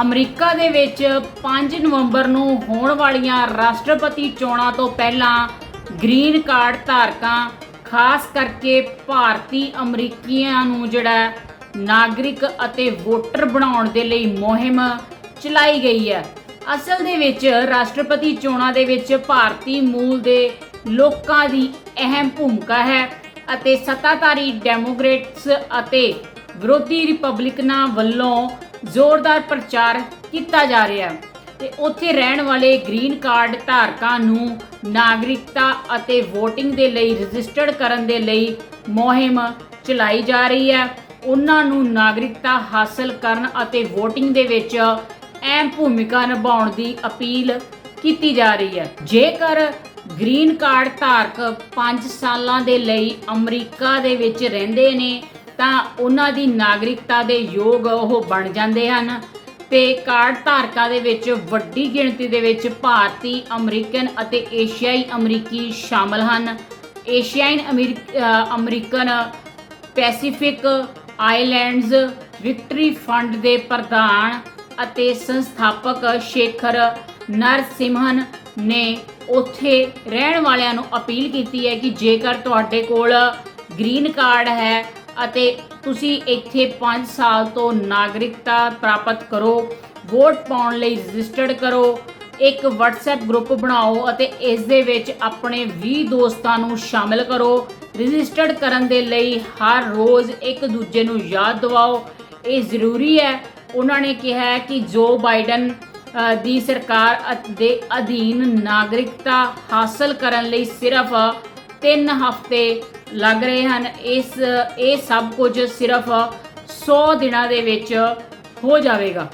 America ਦੇ ਵਿੱਚ 5 ਨਵੰਬਰ ਨੂੰ ਹੋਣ ਵਾਲੀਆਂ ਰਾਸ਼ਟਰਪਤੀ ਚੋਣਾਂ ਤੋਂ ਪਹਿਲਾਂ ਗ੍ਰੀਨ ਕਾਰਡ ਧਾਰਕਾਂ, ਖਾਸ ਕਰਕੇ ਭਾਰਤੀ ਅਮਰੀਕੀਆਂ ਨੂੰ ਜਿਹੜਾ ਨਾਗਰਿਕ ਅਤੇ ਵੋਟਰ ਬਣਾਉਣ ਦੇ ਲਈ ਮੁਹਿੰਮ ਚਲਾਈ ਗਈ ਹੈ। ਅਸਲ ਦੇ ਵਿੱਚ ਰਾਸ਼ਟਰਪਤੀ ਚੋਣਾਂ ਦੇ ਵਿੱਚ ਭਾਰਤੀ ਮੂਲ ਦੇ ਲੋਕਾਂ ਦੀ ਅਹਿਮ ਭੂਮਿਕਾ ਹੈ ਅਤੇ ਸੱਤਾਧਾਰੀ ਡੈਮੋਕ੍ਰੇਟਸ ਅਤੇ ਵਿਰੋਧੀ ਰਿਪਬਲਿਕਨਾਂ ਵੱਲੋਂ ਜ਼ੋਰਦਾਰ ਪ੍ਰਚਾਰ ਕੀਤਾ ਜਾ ਰਿਹਾ ਹੈ ਤੇ ਉੱਥੇ ਰਹਿਣ ਵਾਲੇ ਗ੍ਰੀਨ ਕਾਰਡ ਧਾਰਕਾਂ ਨੂੰ ਨਾਗਰਿਕਤਾ ਅਤੇ VOTING ਦੇ ਲਈ ਰਜਿਸਟਰਡ ਕਰਨ ਦੇ ਲਈ ਮੁਹਿੰਮ ਚਲਾਈ ਜਾ ਰਹੀ ਹੈ। ਉਹਨਾਂ ਨੂੰ ਨਾਗਰਿਕਤਾ ਹਾਸਲ ਕਰਨ ਅਤੇ VOTING ਦੇ ਵਿੱਚ ਅਹਿਮ ਭੂਮਿਕਾ ਨਿਭਾਉਣ ਦੀ ਅਪੀਲ ਕੀਤੀ ਜਾ ਰਹੀ ਹੈ। ਜੇਕਰ ਗ੍ਰੀਨ ਕਾਰਡ ਧਾਰਕ 5 ਸਾਲਾਂ ਦੇ ਲਈ ਅਮਰੀਕਾ ਦੇ ਵਿੱਚ ਰਹਿੰਦੇ ਨੇ ਤਾਂ ਉਹਨਾਂ ਦੀ ਨਾਗਰਿਕਤਾ ਦੇ ਯੋਗ ਉਹ ਬਣ ਜਾਂਦੇ ਹਨ। ਤੇ ਕਾਰਡ ਧਾਰਕਾਂ ਦੇ ਵਿੱਚ ਵੱਡੀ ਗਿਣਤੀ ਦੇ ਵਿੱਚ ਭਾਰਤੀ, ਅਮਰੀਕਨ ਅਤੇ ਏਸ਼ੀਆਈ ਅਮਰੀਕੀ ਸ਼ਾਮਲ ਹਨ। ਏਸ਼ੀਆਈ Amrik- American Pacific islands victory fund ਦੇ ਪ੍ਰਧਾਨ ਅਤੇ ਸੰਸਥਾਪਕ ਸ਼ੇਖਰ ਨਰਸਿਮਹਨ ਨੇ ਉੱਥੇ ਰਹਿਣ ਵਾਲਿਆਂ ਨੂੰ ਅਪੀਲ ਕੀਤੀ ਹੈ ਕਿ ਜੇਕਰ ਤੁਹਾਡੇ ਕੋਲ ਗ੍ਰੀਨ ਕਾਰਡ ਹੈ ਅਤੇ ਤੁਸੀਂ ਇੱਥੇ 5 ਸਾਲ ਤੋਂ ਨਾਗਰਿਕਤਾ ਪ੍ਰਾਪਤ ਕਰੋ, ਵੋਟ ਪਾਉਣ ਲਈ ਰਜਿਸਟਰਡ ਕਰੋ, ਇੱਕ WhatsApp ਗਰੁੱਪ ਬਣਾਓ ਅਤੇ ਇਸ ਦੇ ਵਿੱਚ ਆਪਣੇ 20 ਦੋਸਤਾਂ ਨੂੰ ਸ਼ਾਮਿਲ ਕਰੋ। ਰਜਿਸਟਰਡ ਕਰਨ ਦੇ ਲਈ ਹਰ ਰੋਜ਼ ਇੱਕ ਦੂਜੇ ਨੂੰ ਯਾਦ ਦਿਵਾਓ। ਇਹ ਜ਼ਰੂਰੀ ਹੈ। ਉਹਨਾਂ ਨੇ ਕਿਹਾ ਹੈ ਕਿ ਜੋ ਬਾਈਡਨ ਦੀ ਸਰਕਾਰ ਦੇ ਅਧੀਨ ਨਾਗਰਿਕਤਾ ਹਾਸਲ ਕਰਨ ਲਈ ਸਿਰਫ ਤਿੰਨ ਹਫ਼ਤੇ ਲੱਗ ਰਹੇ ਹਨ। ਇਸ, ਇਹ ਸਭ ਕੁਝ ਸਿਰਫ 100 ਦਿਨਾਂ ਦੇ ਵਿੱਚ ਹੋ ਜਾਵੇਗਾ।